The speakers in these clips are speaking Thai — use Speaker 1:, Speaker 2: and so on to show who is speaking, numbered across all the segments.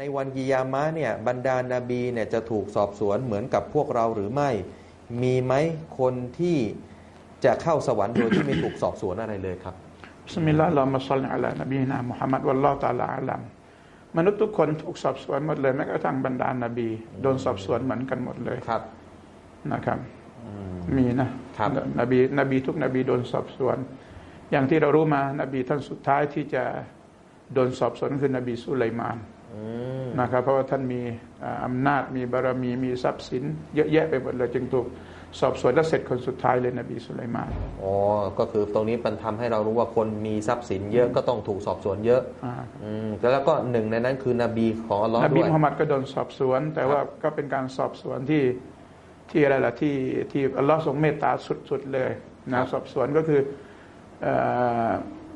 Speaker 1: ในวันกิยามะห์เนี่ยบรรดานาบีเนี่ยจะถูกสอบสวนเหมือนกับพวกเราหรือไม่ มีไหมคนที่จะเข้าสวรรค์โดยที่ไม่ถูกสอบสวนอะไรเลยครับ
Speaker 2: บิสมิลลาห์อัลลอฮุมะศ็อลลิอะลานบีนะมุฮัมมัดวัลลอฮุตะอาลาอาลัมมนุษย์ทุกคนถูกสอบสวนหมดเลยแม้กระทั่งบรรดานาบีโดนสอบสวนเหมือนกันหมดเลย
Speaker 1: ครับ
Speaker 2: นะครับมีนะครับนบีนบีทุกนบีโดนสอบสวน อย่างที่เรารู้มานบีท่านสุดท้ายที่จะโดนสอบสวนคือนบีสุไลมาน
Speaker 1: อืม
Speaker 2: นะครับเพราะว่าท่านมีอ่าอำนาจมีบารมีมีทรัพย์สิน เยอะแยะไปหมดเลยจึงถูกสอบสวนและเสร็จคนสุดท้ายเลยนบีสุไลมาน
Speaker 1: อ๋อ ก็คือตรงนี้มันทำให้เรารู้ว่าคนมีทรัพย์สินเยอะก็ต้องถูกสอบสวนเยอะ
Speaker 2: อ่า
Speaker 1: อืมแล้วก็หนึ่งในนั้นคือนบีของอัลลอฮ์
Speaker 2: นบี
Speaker 1: ด้วย
Speaker 2: มุฮัมมัดก็โดนสอบสวน แต่ว่าก็เป็นการสอบสวนที่ที่อะไรล่ะที่ที่อัลลอฮ์ทรงเมตตาสุดๆเลยนะสอบสวนก็คือเ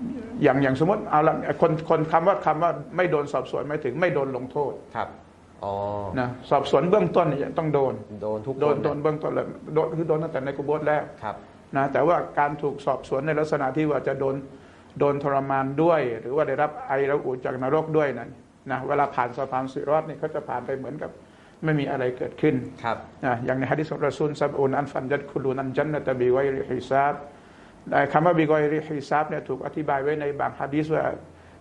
Speaker 2: อ่ออย่างอย่างสมมติเอาละคนคนคำว่าคำว่าไม่โดนสอบสวนหมายถึงไม่โดนลงโทษ
Speaker 1: ครับอ๋อ
Speaker 2: นะสอบสวนเบื้องต้นเนี่ยต้องโดน
Speaker 1: โดนทุก
Speaker 2: โดน
Speaker 1: ค
Speaker 2: โดนเบื้องต้นเลยโดนคือโดนตั้งแต่ในกุโบสแล้ว
Speaker 1: ครับ
Speaker 2: นะแต่ว่าการถูกสอบสวนในลักษณะที่ว่าจะโดนโดนทรมานด้วย หรือว่าได้รับไอระอุจากนรกด้วยนั้นนะเวลาผ่านสะพานสิรอดนี่เขาจะผ่านไปเหมือนกับไม่มีอะไรเกิดขึ้น
Speaker 1: ครับ
Speaker 2: นะอย่างในฮะดิษของรอซูลซับอุนอันฟันจัดคุลูนันจันนตะบีไวริฮิซาบ แต่คำว่าบีไวริฮิซาบเนี่ยถูกอธิบายไว้ในบางฮะดิษว่า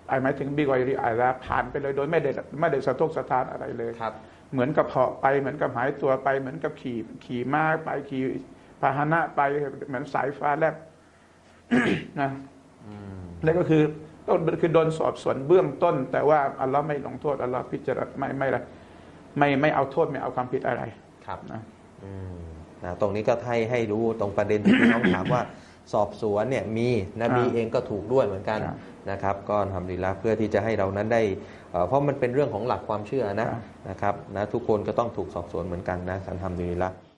Speaker 2: ไอหมายถึงบีไวริอาซาบผ่านไปเลยโดยไม่ได้ไม่ได้สะทกสะทานอะไรเลย
Speaker 1: ครับ
Speaker 2: เหมือนกับเหาะไปเหมือนกับหายตัวไป เหมือนกับขี่ขี่ม้าไปขี่พาหนะไปเหมือนสายฟ้าแลบนะแล้วก็คือต้นคือโดนสอบสวนเบื้องต้น แต่ว่าอัลลอฮ์ไม่ลงโทษอัลลอฮ์พิจารณาไม่ไม่ละไม่ไม่เอาโทษไม่เอาความผิดอะไร
Speaker 1: ครับ
Speaker 2: นะ
Speaker 1: อืมนะตรงนี้ก็ให้ให้รู้ตรงประเด็นที่พี่น้องถามว่า สอบสวนเนี่ยมีนบี
Speaker 2: ครับ
Speaker 1: เองก็ถูกด้วยเหมือนกัน
Speaker 2: ครับ
Speaker 1: นะครับ ก็ทำดีละเพื่อที่จะให้เรานั้นได้เอ่อเพราะมันเป็นเรื่องของหลักความเชื่อนะครับนะครับนะทุกคนก็ต้องถูกสอบสวนเหมือนกันนะสันทำดีละ